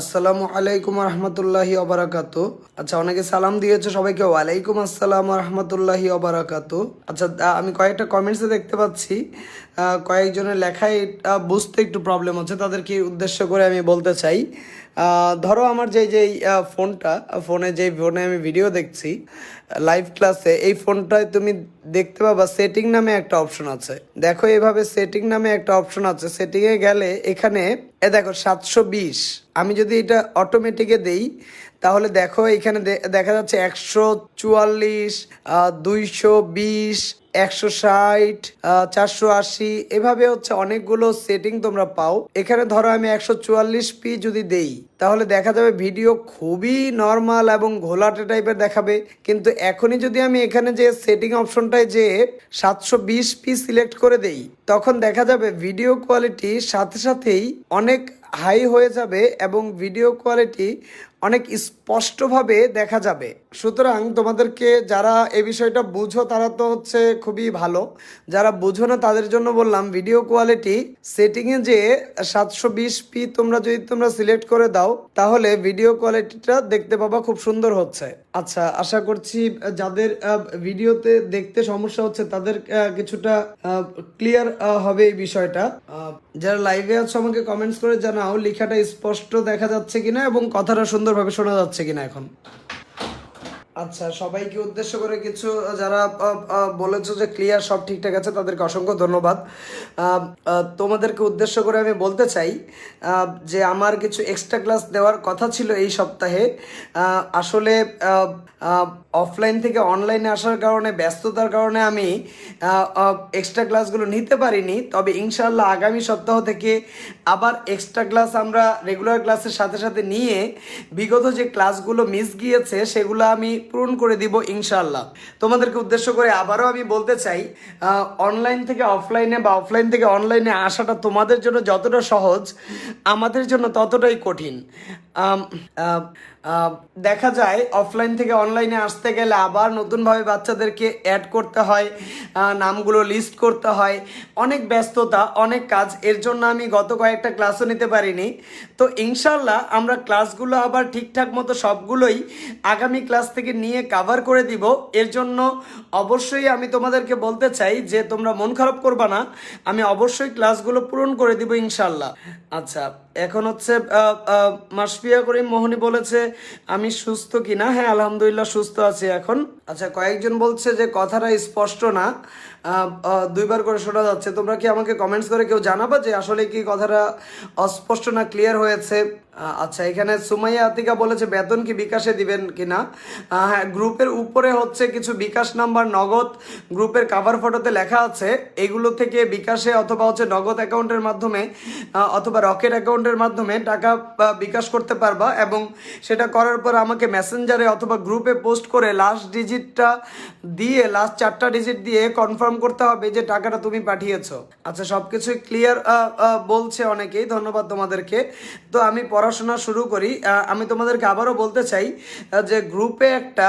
আসসালামু আলাইকুম রহমতুল্লাহি অবরাকাত। আচ্ছা অনেকে সালাম দিয়েছে সবাইকে। ওয়ালাইকুম আসসালাম রহমতুল্লাহি অবরাকাত। আচ্ছা আমি কয়েকটা কমেন্টসে দেখতে পাচ্ছি। কয়েকজনের লেখায় বুঝতে একটু প্রবলেম হচ্ছে। তাদেরকে উদ্দেশ্য করে আমি বলতে চাই। ধরো আমার যে যে ফোনটা, ফোনে যে ফোনে আমি ভিডিও দেখছি লাইভ ক্লাসে এই ফোনটায় তুমি দেখতে পাবা সেটিং নামে একটা অপশন আছে। দেখো এভাবে সেটিং নামে একটা অপশন আছে। সেটিংয়ে গেলে এখানে, এ দেখো সাতশো বিশ। আমি যদি এটা অটোমেটিকে দেই, তাহলে দেখো এখানে দেখা যাচ্ছে একশো চুয়াল্লিশ দুইশো বিশ একশো ষাট চারশো আশি, এভাবে হচ্ছে অনেকগুলো সেটিং তোমরা পাও। এখানে ধরো আমি একশো চুয়াল্লিশ পি যদি দেই, তাহলে দেখা যাবে ভিডিও খুবই নর্মাল এবং ঘোলাটে টাইপের দেখাবে। কিন্তু এখনই যদি আমি এখানে যে সেটিং অপশনটায় যে সাতশো বিশ পি সিলেক্ট করে দেই, তখন দেখা যাবে ভিডিও কোয়ালিটি সাথে সাথেই অনেক হাই হয়ে যাবে এবং ভিডিও কোয়ালিটি অনেক স্পষ্টভাবে দেখা যাবে। সুতরাং তোমাদেরকে যারা এ বিষয়টা বুঝো, তারা তো হচ্ছে খুবই ভালো। যারা বুঝো না, তাদের জন্য বললাম ভিডিও কোয়ালিটি সেটিংয়ে যে সাতশো বিশ পি তোমরা যদি তোমরা সিলেক্ট করে দাও, তাহলে ভিডিও কোয়ালিটিটা দেখতে পাবা খুব সুন্দর হচ্ছে। আচ্ছা আশা করছি যাদের ভিডিওতে দেখতে সমস্যা হচ্ছে, তাদের কিছুটা ক্লিয়ার হবে এই বিষয়টা। যারা লাইভে আছো, আমাকে কমেন্টস করে জানাও, লেখাটা স্পষ্ট দেখা যাচ্ছে কিনা এবং কথাটা সুন্দরভাবে শোনা যাচ্ছে কিনা এখন। আচ্ছা সবাইকে উদ্দেশ্য করে কিছু যারা বলেছ যে ক্লিয়ার সব ঠিকঠাক আছে, তাদেরকে অসংখ্য ধন্যবাদ। তোমাদেরকে উদ্দেশ্য করে আমি বলতে চাই যে আমার কিছু এক্সট্রা ক্লাস দেওয়ার কথা ছিল এই সপ্তাহে। আসলে অফলাইন থেকে অনলাইনে আসার কারণে, ব্যস্ততার কারণে আমি এক্সট্রা ক্লাসগুলো নিতে পারিনি। তবে ইনশাল্লাহ আগামী সপ্তাহ থেকে আবার এক্সট্রা ক্লাস আমরা রেগুলার ক্লাসের সাথে সাথে নিয়ে, বিগত যে ক্লাসগুলো মিস গিয়েছে, সেগুলো আমি পূরণ করে দিব ইনশাল্লাহ তোমাদেরকে উদ্দেশ্য করে আবারও আমি বলতে চাই অনলাইন থেকে অফলাইনে বা অফলাইন থেকে অনলাইনে আসাটা তোমাদের জন্য যতটা সহজ, আমাদের জন্য ততটাই কঠিন। দেখা যায় অফলাইন থেকে অনলাইনে আসতে গেলে আবার নতুনভাবে বাচ্চাদেরকে অ্যাড করতে হয় নামগুলো লিস্ট করতে হয়। অনেক ব্যস্ততা, অনেক কাজ, এর জন্য আমি গত কয়েকটা ক্লাসও নিতে পারিনি। তো ইনশাল্লাহ আমরা ক্লাসগুলো আবার ঠিকঠাক মতো সবগুলোই আগামী ক্লাস থেকে নিয়ে কাভার করে দিব। এর জন্য অবশ্যই আমি তোমাদেরকে বলতে চাই যে, তোমরা মন খারাপ করবা না। আমি অবশ্যই ক্লাসগুলো পূরণ করে দিব ইনশাল্লাহ আচ্ছা এখন হচ্ছে মাসফিয়া করিম মোহনী বলেছে আমি সুস্থ কিনা? হ্যাঁ আলহামদুলিল্লাহ সুস্থ আছি এখন। আচ্ছা কয়েকজন বলছে যে কথাটা স্পষ্ট না। দুইবার করে শোনা যাচ্ছে। তোমরা কি আমাকে কমেন্টস করে কেউ জানাবা যে আসলে কি কথাটা অস্পষ্ট না ক্লিয়ার হয়েছে? আচ্ছা এখানে সুমাইয়া আতিকা বলেছে বেতন কি বিকাশে দিবেন কিনা? আহ, হ্যাঁ গ্রুপের উপরে হচ্ছে কিছু বিকাশ নাম্বার নগদ। গ্রুপের কাভার ফটোতে লেখা আছে এগুলো থেকে বিকাশে অথবা হচ্ছে নগদ অ্যাকাউন্টের মাধ্যমে অথবা রকেট অ্যাকাউন্টের মাধ্যমে টাকা বিকাশ করতে পারবা এবং সেটা করার পর আমাকে মেসেঞ্জারে অথবা গ্রুপে পোস্ট করে লাস্ট ডিজিটটা দিয়ে লাস্ট চারটা ডিজিট দিয়ে কনফার্ম করতে হবে যে টাকাটা তুমি পাঠিয়েছ। আচ্ছা সবকিছু ক্লিয়ার বলছে অনেকেই। ধন্যবাদ তোমাদেরকে। তো আমি পড়াশোনা শুরু করি। আমি তোমাদেরকে আবারও বলতে চাই যে গ্রুপে একটা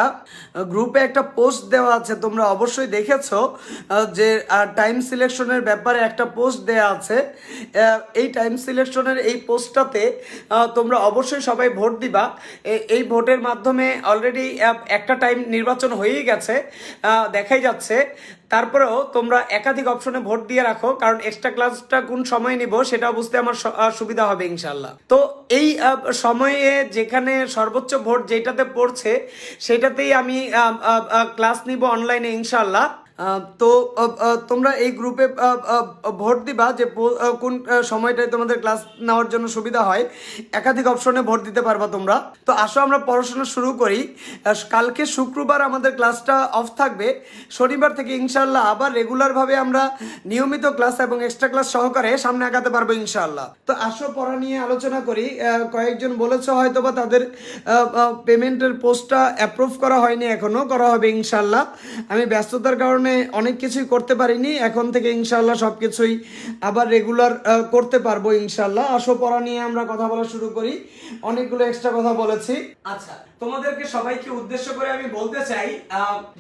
গ্রুপে একটা পোস্ট দেওয়া আছে, তোমরা অবশ্যই দেখেছ যে টাইম সিলেকশনের ব্যাপারে একটা পোস্ট দেওয়া আছে। এই টাইম সিলেকশনের এই পোস্টটাতে তোমরা অবশ্যই সবাই ভোট দিবা। এই ভোটের মাধ্যমে অলরেডি একটা টাইম নির্বাচন হয়েই গেছে। দেখাই যাচ্ছে। তারপরেও তোমরা একাধিক অপশনে ভোট দিয়ে রাখো, কারণ এক্সট্রা ক্লাসটা কোন সময় নিব সেটা বুঝতে আমার সুবিধা হবে ইনশাল্লাহ তো এই সময়ে যেখানে সর্বোচ্চ ভোট যেটাতে পড়ছে, সেটাতেই আমি ক্লাস নিব অনলাইনে ইনশাল্লাহ তো তোমরা এই গ্রুপে ভোট দিবা যে কোন সময়টায় তোমাদের ক্লাস নেওয়ার জন্য সুবিধা হয়। একাধিক অপশনে ভোট দিতে পারবা তোমরা। তো আসো, আমরা পড়াশোনা শুরু করি। কালকে শুক্রবার আমাদের ক্লাসটা অফ থাকবে। শনিবার থেকে ইনশাল্লাহ আবার রেগুলারভাবে আমরা নিয়মিত ক্লাস এবং এক্সট্রা ক্লাস সহকারে সামনে আগাতে পারব ইনশাল্লাহ তো আসো, পড়া নিয়ে আলোচনা করি। কয়েকজন বলেছে হয়তো বা তাদের পেমেন্টের পোস্টটা অ্যাপ্রুভ করা হয়নি এখনও করা হবে ইনশাল্লাহ আমি ব্যস্ততার কারণে কারণে অনেক কিছুই করতে পারিনি, এখন থেকে ইনশাল্লাহ সবকিছুই আবার রেগুলার করতে পারব ইনশাল্লাহ আসো, পড়া নিয়ে আমরা কথা বলা শুরু করি। অনেকগুলো এক্সট্রা কথা বলেছি। আচ্ছা তোমাদেরকে সবাইকে উদ্দেশ্য করে আমি বলতে চাই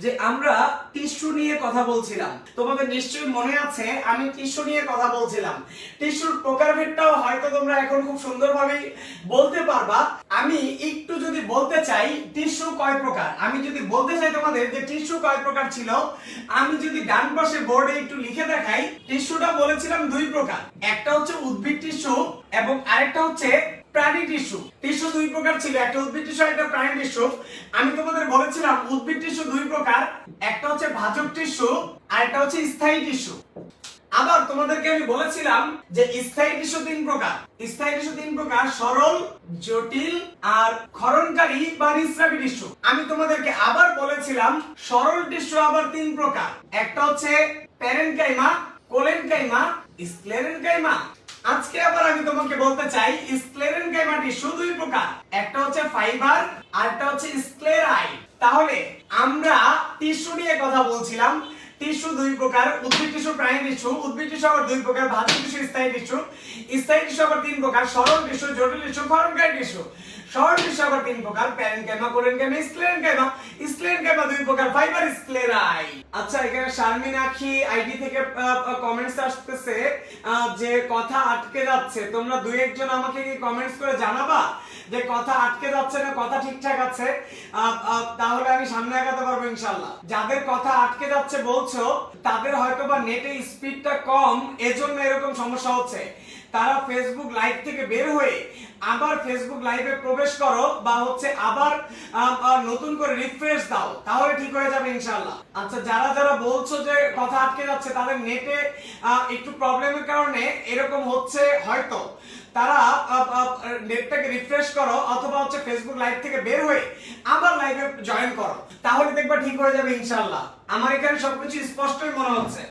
যে আমরা টিস্যু নিয়ে কথা বলছিলাম। তোমাদের নিশ্চয়ই মনে আছে, আমি টিস্যু নিয়ে কথা বলছিলাম। টিস্যুর প্রকারভেদটাও হয়তো তোমরা এখন খুব সুন্দরভাবে বলতে পারবা। আমি একটু যদি বলতে চাই, টিস্যু কয় প্রকার? আমি যদি বলতে চাই তোমাদের যে টিস্যু কয় প্রকার ছিল আমি যদি ডান পাশে বোর্ডে একটু লিখে দেখাই, টিস্যুটা বলেছিলাম দুই প্রকার। একটা হচ্ছে উদ্ভিদ টিস্যু এবং আরেকটা হচ্ছে প্রাণী টিস্যু। টিস্যু দুই প্রকার ছিল, একটা উদ্ভিদ টিস্যু, একটা প্রাণী টিস্যু। আমি তোমাদের বলেছিলাম, উদ্ভিদ টিস্যু দুই প্রকার, একটা হচ্ছে ভাজক টিস্যু আর একটা হচ্ছে স্থায়ী টিস্যু। আবার তোমাদেরকে আমি বলেছিলাম যে স্থায়ী টিস্যু তিন প্রকার। স্থায়ী টিস্যু তিন প্রকার সরল, জটিল আর ক্ষরণকারী বা নিঃস্রাবী টিস্যু। আমি তোমাদেরকে আবার বলেছিলাম, সরল টিস্যু আবার তিন প্রকার। একটা হচ্ছে প্যারেনকাইমা, কোলেনকাইমা, স্ক্লেরেনকাইমা। আজকে আবার আমি তোমাকে বলতে চাই, স্ক্লেরেনকাইমা টিস্যু দুই প্রকার। একটা হচ্ছে ফাইবার আর একটা হচ্ছে স্ক্লেরাইড। তাহলে আমরা টিস্যু নিয়ে কথা বলছিলাম টিস্যু দুই প্রকার, উদ্ভিদ টিস্যু প্রাণী টিস্যু, উদ্ভিদ টিস্যু আবার দুই প্রকার ভাজক টিস্যু, স্থায়ী টিস্যু। স্থায়ী টিস্যু আবার তিন প্রকার, সরল টিস্যু, জটিল টিস্যু, ক্ষরণকারী টিস্যু। আবার তিন প্রকার দুই প্রকার, ফাইবার স্ক্লেরাই আচ্ছা এখানে আইডি থেকে কমেন্টস আসতেছে যে কথা আটকে যাচ্ছে। তোমরা দুই একজন আমাকে কি কমেন্টস করে জানাবা যে কথা আটকে যাচ্ছে না, কথা ঠিকঠাক আছে? তাহলে আমি সামনে আগাতে পারব ইনশাল্লাহ যাদের কথা আটকে যাচ্ছে বলছো, তাদের হয়তো বা নেটে স্পিডটা কম, এজন্য এরকম সমস্যা হচ্ছে। তারা ফেসবুক লাইভ থেকে বের হয়ে আবার ফেসবুক লাইভে প্রবেশ করো বা হচ্ছে আবার নতুন করে রিফ্রেশ দাও, তাহলে ঠিক হয়ে যাবে ইনশাল্লাহ আচ্ছা যারা যারা বলছো যে কথা আটকে যাচ্ছে, তাদের নেটে একটু প্রবলেমের কারণে এরকম হচ্ছে হয়তো। তারা নেটটাকে রিফ্রেশ করো অথবা হচ্ছে ফেসবুক লাইভ থেকে বের হয়ে আবার লাইভে জয়েন করো, তাহলে দেখবা ঠিক হয়ে যাবে ইনশাল্লাহ আমার এখানে সবকিছু স্পষ্টই মনে হচ্ছে।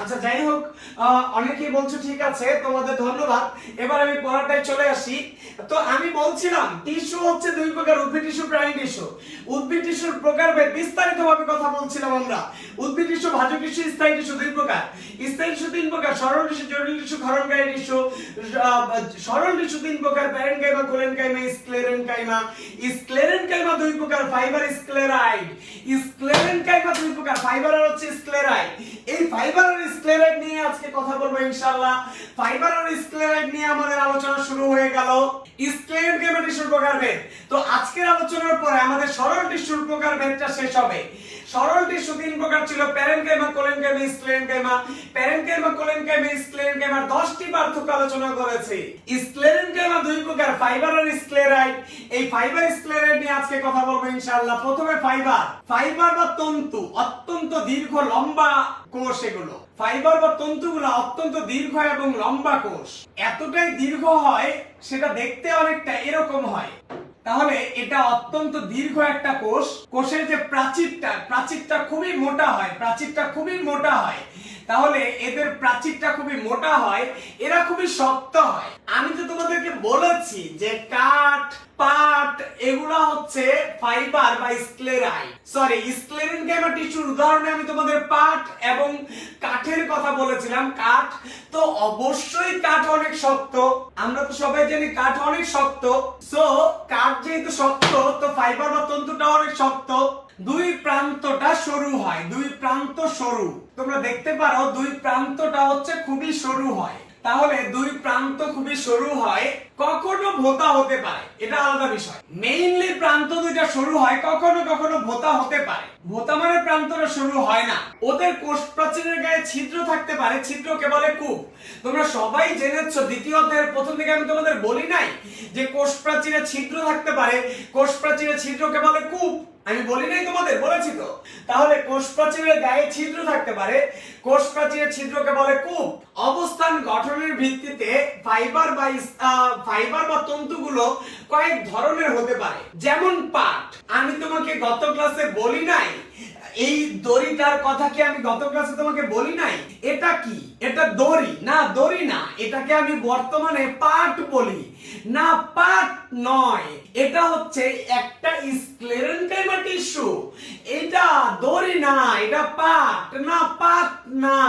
আচ্ছা যাই হোক অনেকেই বলছো, ঠিক আছে, তোমাদের ধন্যবাদ। এবার আমি পড়াটায় চলে আসি। তো আমি বলছিলাম, টিস্যু হচ্ছে দুই প্রকার, উদ্ভিদ টিস্যু, প্রাণী টিস্যু। উদ্ভিদ টিস্যুর প্রকারভেদ বিস্তারিত ভাবে কথা বলছিলাম আমরা। উদ্ভিদ টিস্যু, ভাজক টিস্যু, স্থায়ী টিস্যু, দুই প্রকার। স্থায়ী টিস্যু তিন প্রকার, সরল টিস্যু, জটিল টিস্যু ক্ষরণকারী টিস্যু সরল টিস্যু তিন প্রকার প্যারেনকাইমা কোলেনকাইমা স্ক্লেরেনকাইমা স্ক্লেরেনকাইমা দুই প্রকার, ফাইবার স্ক্লেরাইড। স্ক্লেরেনকাইমা দুই প্রকার, ফাইবার হচ্ছে স্ক্লেরাইড। এই ফাইবার আর স্ক্লেরাইড নিয়ে আজকে কথা বলব ইনশাআল্লাহ। ফাইবার আর স্ক্লেরাইড নিয়ে আমাদের আলোচনা শুরু হয়ে গেল। স্ক্লেরেনকাইমা টিস্যুর প্রকারভেদ তো আজকের আলোচনার পরে আমাদের সরল টিস্যুর প্রকারভেদটা শেষ হবে। সরল টিস্যু তিন প্রকার ছিল parenchyma collenchyma sclerenchyma parenchyma collenchyma স্ক্লেরেনকাইমার 10টি পার্থক্য আলোচনা করেছি। স্ক্লেরেনকাইমা দুই প্রকার ফাইবার আর স্ক্লেরাইড এই ফাইবার স্ক্লেরাইড নিয়ে আজকে কথা বলব ইনশাআল্লাহ। প্রথমে ফাইবার ফাইবার বা তন্তু, অত্যন্ত দীর্ঘ, লম্বা কোষ এগুলো। ফাইবার বা তন্তুগুলো অত্যন্ত দীর্ঘ এবং লম্বা কোষ। এতটাই দীর্ঘ হয়, সেটা দেখতে অনেকটা এরকম হয়। তাহলে এটা অত্যন্ত দীর্ঘ একটা কোষ। কোষের যে প্রাচীরটা প্রাচীরটা খুবই মোটা হয়, প্রাচীরটা খুবই মোটা হয়। তাহলে এদের প্রাচীরটা খুবই মোটা হয়, এরা খুবই শক্ত হয়। আমি তো তোমাদেরকে বলেছি যে কাঠ, পাট, এগুলা হচ্ছে ফাইবার বা স্ক্লেরাইড। সরি স্ক্লেরিন গাইমা টিস্যুর? উদাহরণে আমি তোমাদের পাট এবং কাঠের কথা বলেছিলাম, কাঠ তো অবশ্যই কাঠ অনেক শক্ত। আমরা তো সবাই জানি কাঠ অনেক শক্ত। সো কাঠ যেহেতু শক্ত, তো ফাইবার বা তন্তুটা অনেক শক্ত। দুই প্রান্তটা সরু হয়, দুই প্রান্ত সরু। তোমরা দেখতে পারো দুই প্রান্তটা হচ্ছে খুবই সরু হয়। তাহলে দুই প্রান্ত খুবই সরু হয়, কখনো ভোতা হতে পারে। এটা আলাদা বিষয়। মেইনলি প্রান্ত দুইটা সরু হয়, কখনো কখনো ভোতা হতে পারে। ভোতা মানে প্রান্তটা সরু হয় না। ওদের কোষ প্রাচীরের গায়ে ছিদ্র থাকতে পারে। ছিদ্রকে বলে কূপ। তোমরা সবাই জেনেছো, দ্বিতীয় অধ্যায়ের প্রথম দিকে আমি তোমাদের বলি নাই যে কোষ প্রাচীরে ছিদ্র থাকতে পারে। কোষ প্রাচীরে ছিদ্রকে বলে কূপ। আমি বলি নাই তোমাদের, বলেছি তো। তাহলে কোষ প্রাচীরের গায়ে ছিদ্র থাকতে পারে। কোষ প্রাচীরের ছিদ্রকে বলে কূপ। অবস্থান গঠনের ভিত্তিতে ফাইবার বা ফাইবার বা তন্তুগুলো কয়েক ধরনের হতে পারে। যেমন পাট। আমি তোমাকে গত ক্লাসে বলি নাই। এই দড়িটার কথা কি আমি গত ক্লাসে তোমাকে বলি নাই? এটা কি? এটা দড়ি। না দড়ি না। এটাকে আমি বর্তমানে পাট বলি। না, পাট নয়। এটা হচ্ছে একটা স্ক্লেরেনকাইমা টিস্যু এটা দড়ি না, এটা পাট না পাত না।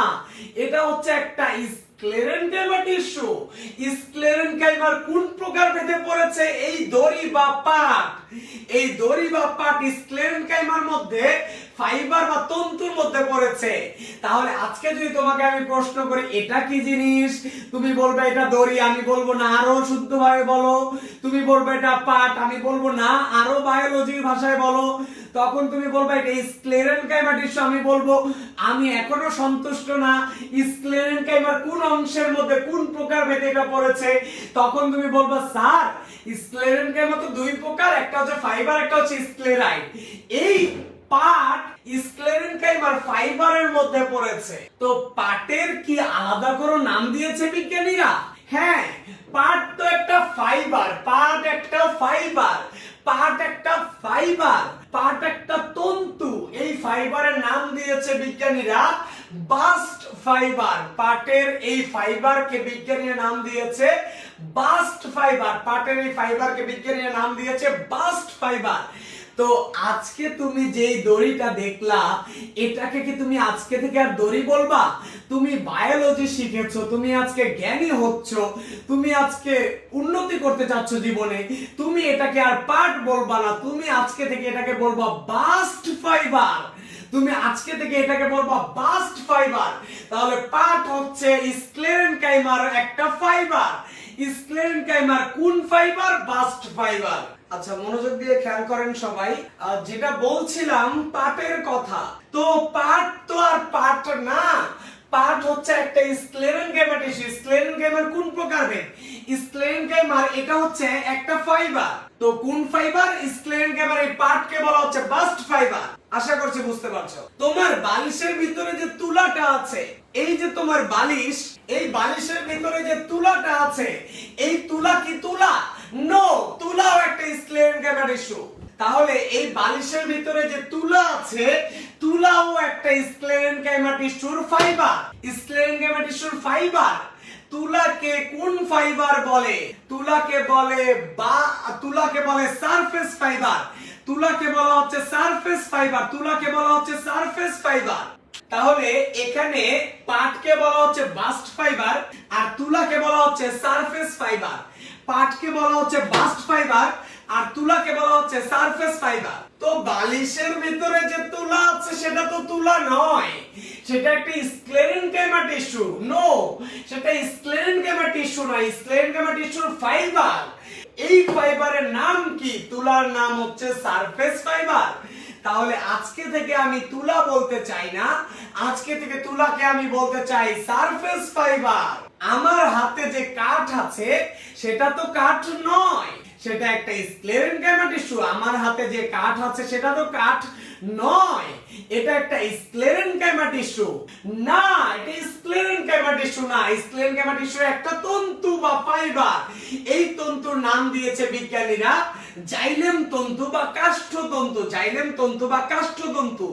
এটা হচ্ছে একটা স্ক্লেরেনকাইমা টিস্যু স্ক্লেরেনকাইমার কোন প্রকার ভেদে পড়েছে? এই দড়ি বা পাট। এই দড়ি বা পাট স্ক্লেরেনকাইমার মধ্যে, ফাইবার বা তন্তুর মধ্যে পড়েছে। তাহলে আজকে যদি তোমাকে আমি প্রশ্ন করি, এটা কি জিনিস? তুমি বলবে এটা দড়ি, আমি বলব না, আরও শুদ্ধভাবে বলো। তুমি বলবে এটা পাট, আমি বলব না, আরও বায়োলজির ভাষায় বলো। তখন তুমি বলবে এটা স্ক্লেরেনকাইমা টিস্যু আমি বলব, আমি এখনও সন্তুষ্ট না। স্ক্লেরেনকাইমার কোন অংশের মধ্যে কোন প্রকার ভেদে এটা পড়েছে? তখন তুমি বলবে, স্যার স্ক্লেরেনকাইমা তো দুই প্রকার, একটা হচ্ছে ফাইবার একটা হচ্ছে স্ক্লেরাইড এই পাট স্ক্লেরেনকাইমার ফাইবারের মধ্যে পড়েছে। তো পাটের কি আলাদা করে নাম দিয়েছে বিজ্ঞানীরা? হ্যাঁ পাট তো একটা ফাইবার পাট একটা ফাইবার পাট একটা ফাইবার পাট একটা তন্তু। এই ফাইবারের নাম দিয়েছে বিজ্ঞানীরা। বাস্ট ফাইবার পাটের এই ফাইবারকে বিজ্ঞানীরা নাম দিয়েছে বাস্ট ফাইবার পাটের এই ফাইবারকে বিজ্ঞানীরা নাম দিয়েছে বাস্ট ফাইবার তো আজকে তুমি যেই দড়িটা দেখলা, এটাকে কি তুমি আজকে থেকে আর দড়ি বলবা? তুমি বায়োলজি শিখেছো, তুমি আজকে জ্ঞানী হচ্ছ, তুমি আজকে উন্নতি করতে চাচ্ছ জীবনে, তুমি এটাকে আর পার্ট বলবা না, তুমি আজকে থেকে এটাকে বলবা বাস্ট ফাইবার তুমি আজকে থেকে এটাকে বলবা বাস্ট ফাইবার তাহলে পাট হচ্ছে স্ক্লেরেনকাইমার একটা ফাইবার স্ক্লেরেনকাইমার কোন ফাইবার বাস্ট ফাইবার আচ্ছা মনোযোগ দিয়ে খেয়াল করেন সবাই। যেটা বলছিলাম, পাটের কথা। তো পাট তো আর পাট না। পাট হচ্ছে একটা স্ক্লেরেনকাইমা টিস্যু। স্ক্লেরেনকাইমার কোন প্রকার ভেদ? স্ক্লেরেনকাইমার এটা হচ্ছে একটা ফাইবার। তো কোন ফাইবার? স্ক্লেরেনকাইমার এই পাটকে বলা হচ্ছে বাস্ট ফাইবার। আশা করছি বুঝতে পারছ। তোমার বালিশের ভিতরে যে তুলাটা আছে, এই যে তোমার বালিশ, এই বালিশের ভিতরে যে তুলাটা আছে, এই তুলা কি তুলা? নো তুলাও একটা স্ক্লেরেনকাইমা টিস্যু। তাহলে এই বালিশের ভিতরে যে তুলা আছে, তুলাও একটা স্ক্লেরেনকাইমা টিস্যুর ফাইবার। স্ক্লেরেনকাইমা টিস্যুর ফাইবার? তুলাকে কোন ফাইবার বলে? তুলাকে বলে বা, তুলাকে বলে সারফেস ফাইবার। তুলাকে বলা হচ্ছে সারফেস ফাইবার। তুলাকে বলা হচ্ছে সারফেস ফাইবার। তাহলে এখানে পাটকে বলা হচ্ছে বাস্ট ফাইবার আর তুলাকে বলা হচ্ছে সারফেস ফাইবার। পাটকে বলা হচ্ছে বাস্ট ফাইবার আর তুলাকে বলা হচ্ছে সারফেস ফাইবার তো বালিশের ভিতরে যে তুলা আছে, সেটা তো তুলা নয়। সেটা একটা স্ক্লেরেনকাইমা টিস্যু নো সেটা স্ক্লেরেনকাইমা টিস্যু নয় স্ক্লেরেনকাইমা টিস্যুর ফাইবার এই ফাইবারের নাম কি? তুলার নাম হচ্ছে সারফেস ফাইবার তাহলে আজকে থেকে আমি তুলা বলতে চাই না। আজকে থেকে তুলাকে আমি বলতে চাই সারফেস ফাইবার আমার হাতে যে কাঠ আছে, সেটা তো কাঠ নয়। সেটা একটা স্ক্লেরেনকাইমা টিস্যু আমার হাতে যে কাঠ আছে, সেটা তো কাঠ নয়। এটা একটা স্ক্লেরেনকাইমা টিস্যু না, এটা স্ক্লেরেনকাইমা টিস্যু না। স্ক্লেরেনকাইমা টিস্যু একটা তন্তু বা ফাইবার এই তন্তুর নাম দিয়েছে বিজ্ঞানীরা জাইলেম তন্তু বা কাষ্ঠ তন্তু জাইলেম তন্তু বা কাষ্ঠতন্তু।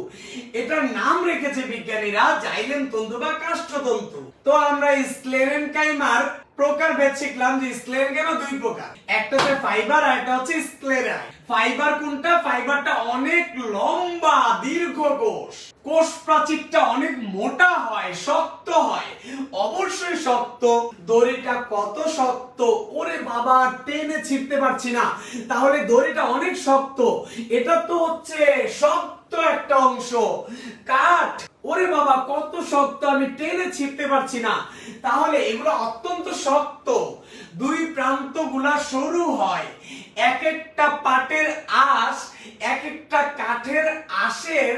এটার নাম রেখেছে বিজ্ঞানীরা, জাইলেম তন্তু বা কাষ্ঠ তন্তু তো আমরা স্ক্লেরেনকাইমার প্রকার ভেদ শিখলাম যে স্ক্লেরেনকাইমা দুই প্রকার। একটা হচ্ছে ফাইবার আর একটা হচ্ছে স্ক্লেরা ফাইবার কোনটা? ফাইবারটা অনেক লম্বা, দীর্ঘ কোষ। কোষ প্রাচীরটা অনেক মোটা হয়, শক্ত হয়। অবশ্যই শক্ত। দড়িটা কত শক্ত? ওরে বাবা, টেনে ছিঁড়তে পারছি না। তাহলে দড়িটা অনেক শক্ত। এটা তো হচ্ছে শক্ত একটা অংশ। কাঠ। ওরে বাবা, কত শক্ত, আমি টেনে ছিঁড়তে পারছি না। তাহলে এগুলো অত্যন্ত শক্ত। দুই প্রান্তগুলা সরু হয়। এক একটা পাটের আঁশ, এক একটা কাঠের আঁশের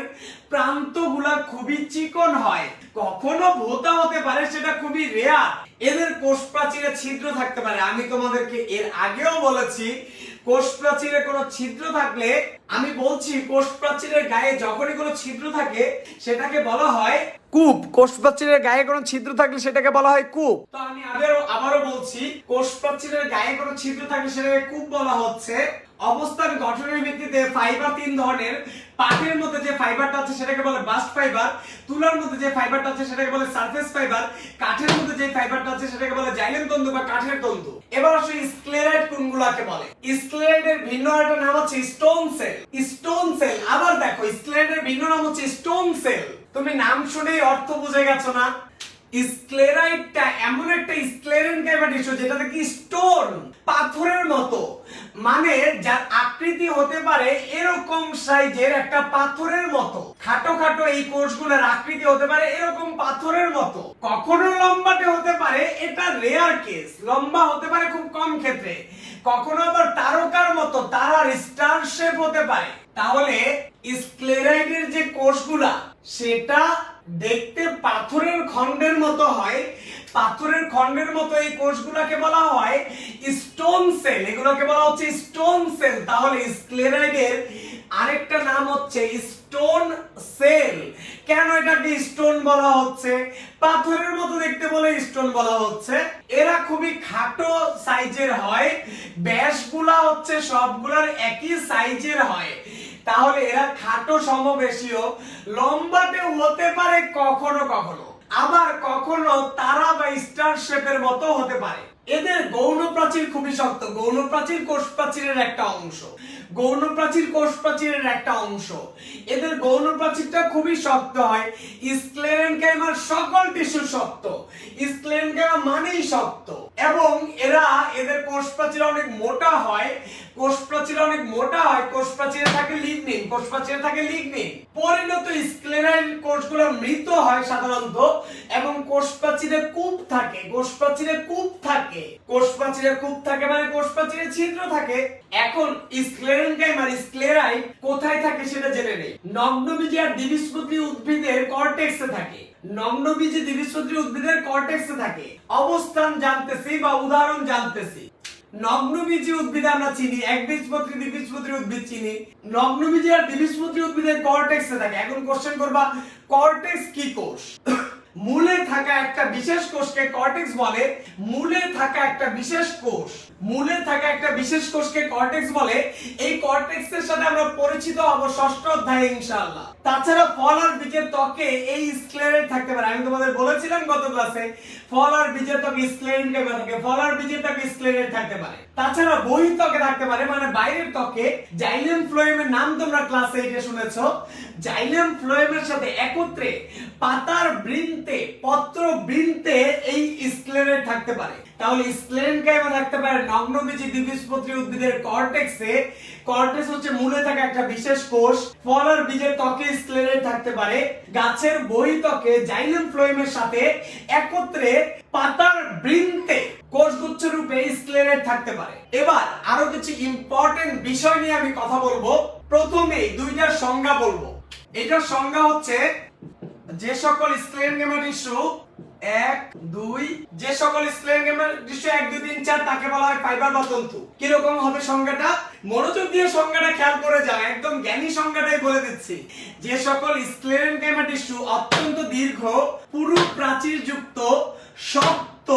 প্রান্তগুলা খুবই চিকন হয়। কখনো ভোতা হতে পারে, সেটা খুবই রেয়ার এদের কোষ প্রাচীরে ছিদ্র থাকতে পারে। আমি তোমাদেরকে এর আগেও বলেছি কোষ প্রাচীরে কোনো ছিদ্র থাকলে আমি বলছি কোষ প্রাচীরের গায়ে যখনই কোনো ছিদ্র থাকে সেটাকে বলা হয় কূপ। কোষ প্রাচীরের গায়ে কোনো ছিদ্র থাকলে সেটাকে বলা হয় কূপ। তো আমি আবারও আবারও বলছি কোষ প্রাচীরের গায়ে কোনো ছিদ্র থাকলে সেটাকে কূপ বলা হচ্ছে। অবস্থান গঠনের ভিত্তিতে ফাইবার তিন ধরনের। পাটের মধ্যে যে ফাইবারটা আছে সেটাকে বলে বাস্ট ফাইবার তুলার মধ্যে যে ফাইবারটা আছে সেটাকে বলে সারফেস ফাইবার কাঠের মধ্যে যে ফাইবারটা আছে সেটাকে বলে জাইলেম তন্তু বা কাঠের তন্তু। এবার আসলে স্ক্লেরাইড কোনগুলো কোষগুলাকে বলে। স্ক্লেরাইডের ভিন্ন একটা নাম হচ্ছে স্টোন সেল স্টোন সেল আবার দেখো স্ক্লেরাইডের ভিন্ন নাম হচ্ছে স্টোন সেল তুমি নাম শুনেই অর্থ বুঝে গেছো না? স্ক্লেরাইডটা এমন একটা স্ক্লেরেন টিস্যু যেটা কি স্টোন পাথরের মতো। মানে যার আকৃতি হতে পারে এরকম সাইজের একটা পাথরের মতো। খাটো খাটো এই কোষগুলোর আকৃতি হতে পারে এরকম পাথরের মতো। কখনো লম্বাটে হতে পারে, এটা রেয়ার কেস লম্বা হতে পারে খুব কম ক্ষেত্রে। কখনো আবার তারকার মতো, তারার স্টার শেপ হতে পারে। তাহলে স্ক্লেরাইডের যে কোষগুলা, সেটা দেখতে পাথরের খণ্ডের মতো হয়। পাথরের খণ্ডের মতো এই কোষগুলোকে বলা হয় স্টোন সেল এগুলোকে বলা হচ্ছে স্টোন সেল তাহলে স্ক্লেরাইডের আরেকটা নাম হচ্ছে স্টোন সেল কেন এটাকে স্টোন বলা হচ্ছে? পাথরের মতো দেখতে বলে স্টোন বলা হচ্ছে। এরা খুবই খাটো সাইজের হয়। ব্যাসগুলা হচ্ছে সবগুলার একই সাইজের হয়। তাহলে এরা খাটো সমবেশীয় লম্বাটে হতে পারে কখনো কখনো। আবার কখনো তারা বা স্টার শেপের মতো হতে পারে। এদের গৌণ প্রাচীর খুবই শক্ত। গৌণ প্রাচীর কোষ প্রাচীরের একটা অংশ। গৌণ প্রাচীর কোষ প্রাচীরের একটা অংশ। এদের গৌণ প্রাচীরটা খুবই শক্ত হয়। স্ক্লেরেনকাইমার সকল টিস্যু শক্ত। স্ক্লেরেনকাইমা মানেই শক্ত। এবং এরা এদের কোষ প্রাচীর অনেক মোটা হয় কোষ প্রাচীর অনেক মোটা হয় কোষ প্রাচীরে থাকে লিগনিন কোষ প্রাচীরে থাকে লিগনিন পরিণত স্ক্লেরাইন কোষগুলো মৃত হয় সাধারণত, এবং কোষ প্রাচীরে কূপ থাকে কোষ প্রাচীরে কূপ থাকে। কোষ প্রাচীরে কূপ থাকে মানে কোষ প্রাচীরে ছিদ্র থাকে। এখন স্ক্লেরেনকাইম আর স্ক্লেরাইড কোথায় থাকে সেটা জেনে নেই। নগ্নবীজি আর দ্বিবীজপত্রী উদ্ভিদের কর্টেক্সে থাকে। নগ্নবীজি দ্বিবীজপত্রী উদ্ভিদের কর্টেক্সে থাকে। অবস্থান জানতেছি বা উদাহরণ জানতেছি। নগ্নবীজি উদ্ভিদ আমরা চিনি একবীজপত্রী দ্বিবীজপত্রী উদ্ভিদ চিনি। নগ্নবীজি আর দ্বিবীজপত্রী উদ্ভিদের কর্টেক্সে থাকে। এখন কোশ্চেন করবা কর্টেক্স কি কোষ? মূলে থাকা একটা বিশেষ কোষকে কর্টেক্স বলে, মূলে থাকা একটা বিশেষ কোষ, মূলে থাকা একটা বিশেষ কোষকে কর্টেক্স বলে, এই কর্টেক্সের সাথে আমরা পরিচিত হব ষষ্ঠ অধ্যায়ে ইনশাআল্লাহ। তাছাড়া ফল আর বীজের ত্বকে এই স্ক্লেরাইড থাকতে পারে। আমি তোমাদের বলেছিলাম গত ক্লাসে, ফল আর বীজের ত্বকে কেমন থাকে? ফল আর বীজের ত্বকে স্ক্লেরাইড থাকতে পারে। তাছাড়া বহির ত্বকে থাকতে পারে মানে বাইরের ত্বকে জাইলেম ফ্লোয়েমের নাম তোমরা ক্লাস এইটে শুনেছো। জাইলেম ফ্লোয়েমের সাথে একত্রে পাতার বৃন্তে, পত্র বৃন্তে এই স্ক্লেরাইড থাকতে পারে। তাহলে স্ক্লেরেন কাইমা থাকতে পারে? নগ্নবীজি দ্বিবীজপত্রী উদ্ভিদের কর্টেক্সে কর্টেক্স হচ্ছে মূলে থাকা একটা বিশেষ কোষ। ফল আর বীজের ত্বকে স্ক্লেরাইড থাকতে পারে। গাছের বহিত্বকে জাইলেম ফ্লোয়েমের সাথে একত্রে পাতার বৃন্তে কোষগুচ্ছ রূপে স্ক্লেরাইড থাকতে পারে। এবার আরও কিছু ইম্পর্টেন্ট বিষয় নিয়ে আমি কথা বলব। প্রথমেই দুইটার সংজ্ঞা বলব। এটার সংজ্ঞা হচ্ছে যে সকল স্ক্লেরেনগেমা টিস্যু এক, দুই, যে সকল স্ক্লেরেনগেমা টিস্যু এক, দুই, তিন, চার, তাকে বলা হয় ফাইবার বা তন্তু। কীরকম হবে সংজ্ঞাটা? মনোযোগ দিয়ে সংজ্ঞাটা খেয়াল করে যাও একদম জ্ঞানী সংজ্ঞাটাই বলে দিচ্ছি। যে সকল স্ক্লেরেনগেমা টিস্যু অত্যন্ত দীর্ঘ পুরু প্রাচীর যুক্ত শক্ত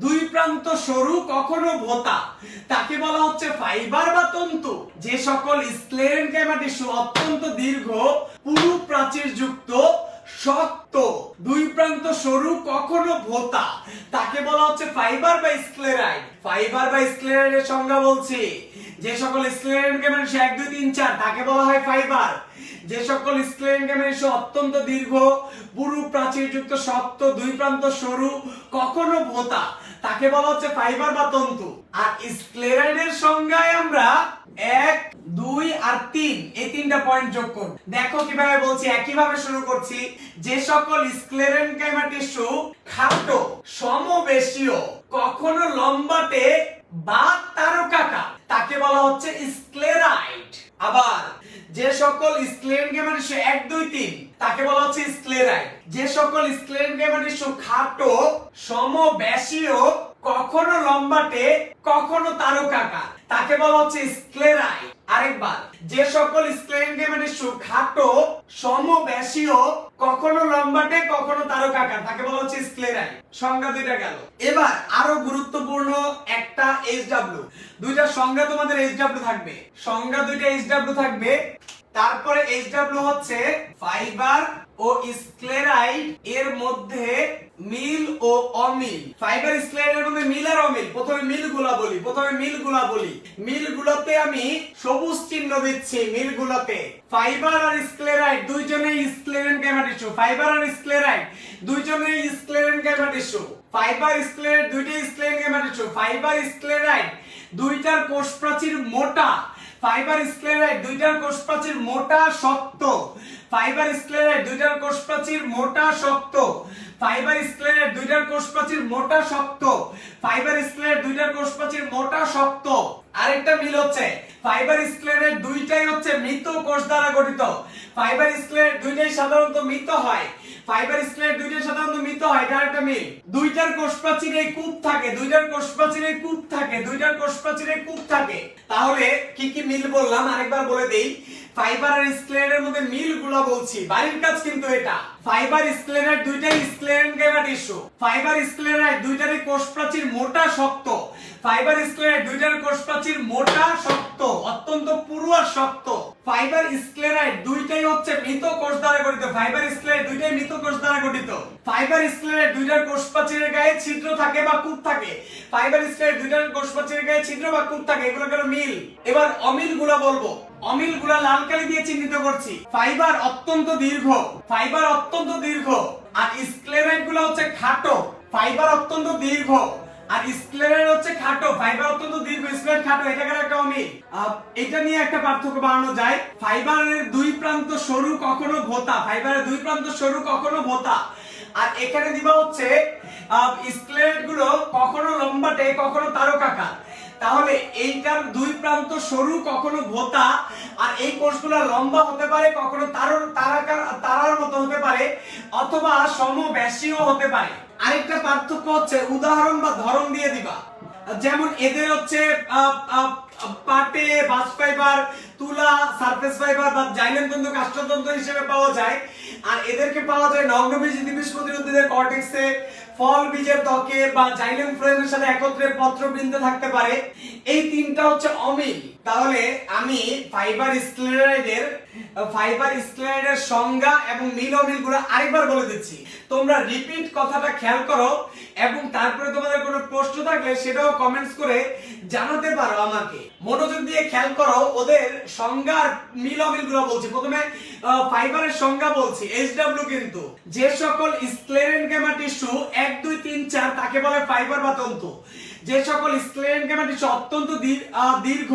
দুই প্রান্ত সরু কখনো ভোতা। তাকে বলা হচ্ছে ফাইবার বা তন্তু। যে সকল স্ক্লেরেনকাইমা টিস্যু অত্যন্ত দীর্ঘ পুরু প্রাচীর যুক্ত, শক্ত। দুই প্রান্ত সরু কখনো ভোতা। তাকে বলা হচ্ছে ফাইবার বা স্ক্লেরাইড। ফাইবার বা স্ক্লেরাইডের সংজ্ঞা বলছি। যে সকল স্ক্লেরেনকাইমা টিস্যু এক, দুই, তিন, চার, তাকে বলা হয় ফাইবার। যে সকল স্ক্লেরেনকাইমা টিস্যু অত্যন্ত দীর্ঘ, পুরু প্রাচীর যুক্ত শক্ত, দুই প্রান্ত সরু, কখনো ভোতা। তাকে বলা হচ্ছে ফাইবার বা তন্তু। আর স্ক্লেরাইডের সংজ্ঞায় আমরা এক, দুই আর তিন, এই তিনটা পয়েন্ট যোগ করব। দেখো কীভাবে বলছি, একইভাবে শুরু করছি। যে সকল স্ক্লেরেনকাইমা টিস্যু খাটো, সমবেশীয়, কখনো লম্বাতে বা তারকাকার, তাকে বলা হচ্ছে স্ক্লেরাইড আবার যে সকল স্ক্লেন গেমের টিস্যু এক, দুই, তিন, তাকে বলা হচ্ছে স্ক্লেরাই যে সকল স্ক্লেন গেমের টিস্যু খাটো সমবেশীয় কখনো লম্বাটে, কখনো তারকাকার, তাকে বলা হচ্ছে স্ক্লেরাইড। আরেকবার, যে সকল টিস্যু খাটো সমবেশীয় কখনো লম্বাটে, কখনো তারকাকার, তাকে বলা হচ্ছে স্ক্লেরাই সংজ্ঞা দুইটা গেল। এবার আরও গুরুত্বপূর্ণ একটা এইচডব্লিউ দুইটা সংজ্ঞা তোমাদের এইচ ডাব্লিউ থাকবে। সংজ্ঞা দুইটা এইচ ডাব্লিউ থাকবে তারপরে এইচডব্লিউ হচ্ছে ফাইবার ও স্ক্লেরাইড এর মধ্যে মিল ও অমিল। ফাইবার স্ক্লেরাইডের মধ্যে মিল আর অমিল। প্রথমে মিলগুলা বলি, প্রথমে মিলগুলা বলি। মিল গুলোতে আমি সবুজ চিহ্ন দিচ্ছি মিল গুলোতে ফাইবার আর স্ক্লেরাইড দুইজনেই স্ক্লেরেন টিস্যু ফাইবার আর স্ক্লেরাইড দুইজনেই স্ক্লেরেন টিস্যু ফাইবার স্ক্লেরাইড দুইটাই স্ক্লেরেন টিস্যু ফাইবার স্ক্লেরাইড দুইটার কোষ প্রাচীর মোটা। ফাইবার স্ক্লেরাইড দুইটার কোষ প্রাচীর মোটা শক্ত। ফাইবার স্ক্লেরাইড দুইটার কোষ প্রাচীর মোটা শক্ত। ফাইবার স্ক্লেরাইড দুইটার কোষ প্রাচীর মোটা শক্ত। ফাইবার স্ক্লেরাইড দুইটার কোষ প্রাচীর মোটা শক্ত। আরেকটা মিল হচ্ছে, ফাইবার স্ক্লেরাইড দুইটাই হচ্ছে মৃত কোষ দ্বারা গঠিত। ফাইবার স্ক্লেরাইড দুইটাই সাধারণত মৃত হয়। ফাইবার স্ক্লেরাইড দুইটাই সাধারণত মৃত হয় এটা একটা মিল। দুইটার কোষ প্রাচীরে কূপ থাকে, দুইটার কোষ প্রাচীরে কূপ থাকে, দুইটার কোষ প্রাচীরে কূপ থাকে। তাহলে কি কি মিল বললাম? আরেকবার বলে দেই ফাইবার আর স্ক্লেরাইডের মধ্যে মিলগুলা বলছি, বাড়ির কাজ কিন্তু এটা। ফাইবার স্ক্লেরাইড দুইটাই sclerenchyma tissue fibre sclereid দুইটারই কোষ প্রাচীর মোটা, শক্ত। ফাইবার স্ক্লেরাইড দুইটার কোষ প্রাচীর মোটা শক্ত, অত্যন্ত পুরু আর শক্ত। ফাইবার স্ক্লেরাইড দুইটাই হচ্ছে মৃত কোষ দ্বারা গঠিত। ফাইবার স্ক্লেরাইড দুইটাই মৃত কোষ দ্বারা গঠিত। ফাইবার স্ক্লেরাইড দুইটার কোষ প্রাচীরের গায়ে ছিদ্র থাকে বা কূপ থাকে। ফাইবার স্ক্লেরাইড দুইটার কোষ প্রাচীরের গায়ে ছিদ্র বা কূপ থাকে, এগুলো গেল মিল। এবার অমিলগুলা বলব। অমিলগুলা লাল কালি দিয়ে চিহ্নিত করছি। ফাইবার অত্যন্ত দীর্ঘ। ফাইবার অত্যন্ত দীর্ঘ। আর স্ক্লেরাইডগুলো হচ্ছে খাটো। ফাইবার অত্যন্ত দীর্ঘ। আর স্ক্লেরাইড হচ্ছে খাটো ফাইবার অত্যন্ত দীর্ঘ স্ক্লেরাইড খাটো, এটা গেল একটা অমিল? এটা নিয়ে একটা পার্থক্য বানানো যায়। ফাইবারের দুই প্রান্ত সরু কখনো ভোতা ফাইবারের দুই প্রান্ত সরু কখনো ভোতা। আর এখানে দিবা হচ্ছে স্ক্লেরাইডগুলো কখনো লম্বাটে, কখনো তারকাকার। তাহলে এইটার দুই প্রান্ত সরু কখনো ভোতা, আর এই কোষগুলো লম্বা হতে পারে, কখনো তারার তারাকার, তারার মতো হতে পারে, অথবা সমব্যাসীও হতে পারে। আরেকটা পার্থক্য হচ্ছে, উদাহরণ বা ধরন দিয়ে দিবা। যেমন এদের হচ্ছে পাটে বাস ফাইবার, তুলা, সারফেস ফাইবার বা জাইলেন তন্তু কাষ্ঠতন্ত্র হিসেবে পাওয়া যায়। আর এদেরকে পাওয়া যায় নগ্ন বীজ দ্বিবীজপত্রী প্রতিরোধীদের কর্টেক্সে ফল বীজের ত্বকে বা জাইলেন ফ্লোয়েমের সাথে একত্রে পত্রবৃন্দে থাকতে পারে। এই তিনটা হচ্ছে অমিল। তাহলে আমি ফাইবার স্ক্লেরাইডের ফাইবার স্ক্লেরাইডের সংজ্ঞা এবং মিল অমিলগুলো আরেকবার বলে দিচ্ছি। তোমরা রিপিট কথাটা খেয়াল করো এবং তারপরে তোমাদের কোনো প্রশ্ন থাকলে সেটাও কমেন্টস করে জানাতে পারো আমাকে। মনোযোগ দিয়ে খেয়াল করো, ওদের সংজ্ঞা আর মিল অমিলগুলো বলছি। প্রথমে ফাইবারের সংজ্ঞা বলছি এইচডব্লিউ কিন্তু। যে সকল স্ক্লেরেনগেমা টিস্যু এক, দুই, তিন, চার, তাকে বলে ফাইবার বা তন্তু। যে সকল স্ক্লেরেনগেমা টিস্যু অত্যন্ত দীর- দীর্ঘ,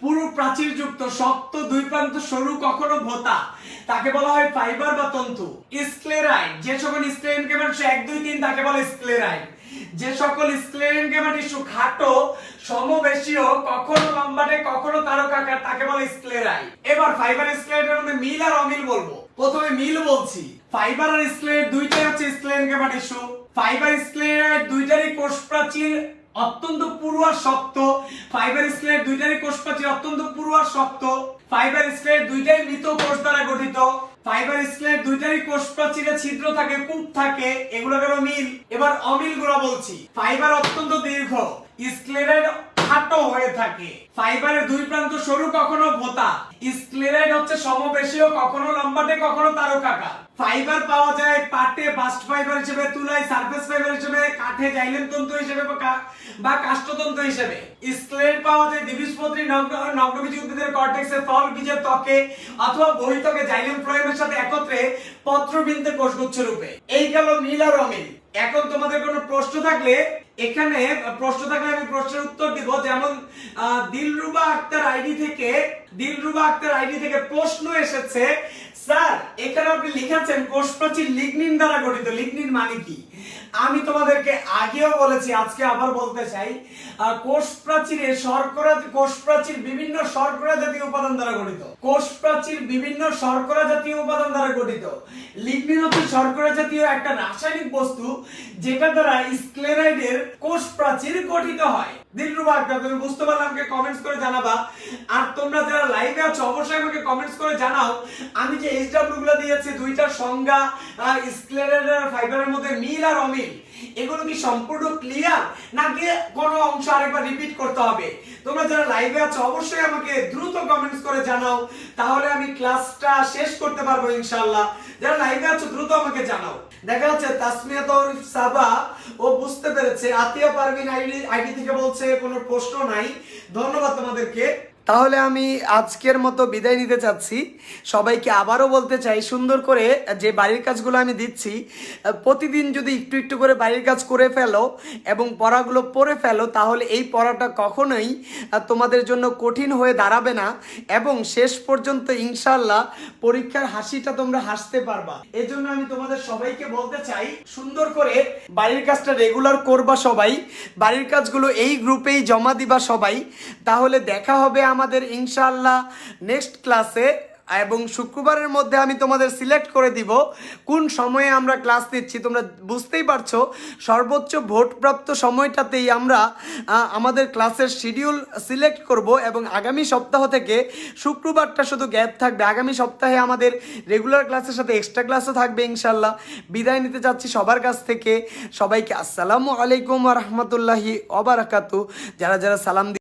পুরো প্রাচীর যুক্ত শক্ত দুই প্রান্ত সরু, কখনো ভোতা, তাকে বলা হয় ফাইবার বা তন্তু। স্ক্লেরাইড, যে সকল স্ক্লেরেনগেমা টিস্যু এক, দুই, তিন, তাকে বলে স্ক্লেরাইড। যে সকল স্ক্লেরেনগেমা টিস্যু খাটো সমবেশীয়, কখনো লম্বাটে, কখনো তারকাকার, তাকে বলে স্ক্লেরাইড। এবার ফাইবার স্ক্লেরাইডের মধ্যে মিল আর অমিল বলব। প্রথমে মিল বলছি। ফাইবার আর স্ক্লেরাইড দুইটাই হচ্ছে স্ক্লেরেনগেমা টিস্যু ফাইবার স্ক্লেরাইড দুইটারই কোষ প্রাচীর অত্যন্ত পুরু আর শক্ত। ফাইবার স্কেলের দুইটারই কোষ প্রাচীর অত্যন্ত পুরু আর শক্ত। ফাইবার স্কেলের দুইটাই মৃত কোষ দ্বারা গঠিত। ফাইবার স্কেলের দুইটারই কোষ প্রাচীরে ছিদ্র থাকে, কূপ থাকে এগুলো গেল মিল। এবার অমিলগুলো বলছি। ফাইবার অত্যন্ত দীর্ঘ। স্ক্লেরাইড খাটো হয়ে থাকে। ফাইবারের দুই প্রান্ত সরু, কখনো ভোতা স্ক্লেরাইড হচ্ছে সমবেশীয় কখনো লম্বাটে, কখনো তারকাকার। ফাইবার পাওয়া যায় পাটে, বাস্ট ফাইবার হিসেবে, তুলায়, সারফেস ফাইবার হিসেবে, কাঠে জাইলেম তন্তু হিসেবে বা কাষ্ঠতন্তু হিসেবে। স্ক্লেরাইড পাওয়া যায় দ্বিবীজপত্রী, নগ্ন নগ্নবীজী উদ্ভিদের কর্টেক্সে ফল, বীজের ত্বকে অথবা বহিত্বকে জাইলেম ফ্লোয়েমের সাথে একত্রে পত্রবৃন্তে কোষগুচ্ছ রূপে। এই গেল মিল আর এখন তোমাদের কোনো প্রশ্ন থাকলে এখানে প্রশ্ন থাকলে আমি প্রশ্নের উত্তর দিব। যেমন দিলরুবা আক্তার আইডি থেকে, দিলরুবা আক্তার আইডি থেকে প্রশ্ন এসেছে, স্যার, এখানে আপনি লিখেছেন কোষ প্রাচীর লিগনিন দ্বারা গঠিত। লিগনিন মানে কি? আমি তোমাদেরকে আগেও বলেছি, আজকে আবার বলতে চাই কোষ প্রাচীরে শর্করা কোষ প্রাচীর বিভিন্ন শর্করা জাতীয় উপাদান দ্বারা গঠিত। কোষ প্রাচীর বিভিন্ন শর্করা জাতীয় উপাদান দ্বারা গঠিত। লিগনিন হচ্ছে শর্করা জাতীয় একটা রাসায়নিক বস্তু, যেটা দ্বারা স্ক্লেরাইডের কোষ প্রাচীর গঠিত হয়। দিলরুবা আক্তার তুমি বুঝতে পারলে আমাকে কমেন্টস করে জানাবা। আর তোমরা যারা লাইভে আছো, অবশ্যই আমাকে কমেন্টস করে জানাও। আমি যে এইচডব্লিউ গুলো দিয়েছি দুইটার সংজ্ঞা স্ক্লেরের ফাইবারের মধ্যে মিল আর অমিল, এগুলো কি সম্পূর্ণ ক্লিয়ার নাকি কোনো অংশ আরেকবার রিপিট করতে হবে? তোমরা যারা লাইভে আছো, অবশ্যই আমাকে দ্রুত কমেন্টস করে জানাও। তাহলে আমি ক্লাসটা শেষ করতে পারব ইনশাআল্লাহ। যারা লাইভে আছো, দ্রুত আমাকে জানাও। দেখা যাচ্ছে তাসমিয়া তৌরিফ সাবা, ও বুঝতে পেরেছে, আতিয়া পারভিন আইডি আইডি থেকে বলছে কোনো প্রশ্ন নাই। ধন্যবাদ তোমাদেরকে। তাহলে আমি আজকের মতো বিদায় নিতে চাচ্ছি। সবাইকে আবারও বলতে চাই, সুন্দর করে যে বাড়ির কাজগুলো আমি দিচ্ছি, প্রতিদিন যদি একটু একটু করে বাড়ির কাজ করে ফেলো এবং পড়াগুলো পড়ে ফেলো, তাহলে এই পড়াটা কখনোই তোমাদের জন্য কঠিন হয়ে দাঁড়াবে না এবং শেষ পর্যন্ত ইনশাল্লাহ পরীক্ষার হাসিটা তোমরা হাসতে পারবা। এজন্য আমি তোমাদের সবাইকে বলতে চাই, সুন্দর করে বাড়ির কাজটা রেগুলার করবা সবাই। বাড়ির কাজগুলো এই গ্রুপেই জমা দিবা সবাই। তাহলে দেখা হবে আমাদের ইনশাআল্লাহ নেক্সট ক্লাসে এবং শুক্রবারের মধ্যে আমি তোমাদের সিলেক্ট করে দিব কোন সময়ে আমরা ক্লাস নিচ্ছি। তোমরা বুঝতেই পারছ, সর্বোচ্চ ভোটপ্রাপ্ত সময়টাতেই আমরা আমাদের ক্লাসের শিডিউল সিলেক্ট করব এবং আগামী সপ্তাহ থেকে শুক্রবারটা শুধু গ্যাপ থাকবে। আগামী সপ্তাহে আমাদের রেগুলার ক্লাসের সাথে এক্সট্রা ক্লাসও থাকবে ইনশাল্লাহ বিদায় নিতে চাচ্ছি সবার কাছ থেকে। সবাইকে আসসালামু আলাইকুম রহমতুল্লাহি অবরাকাতু যারা যারা সালাম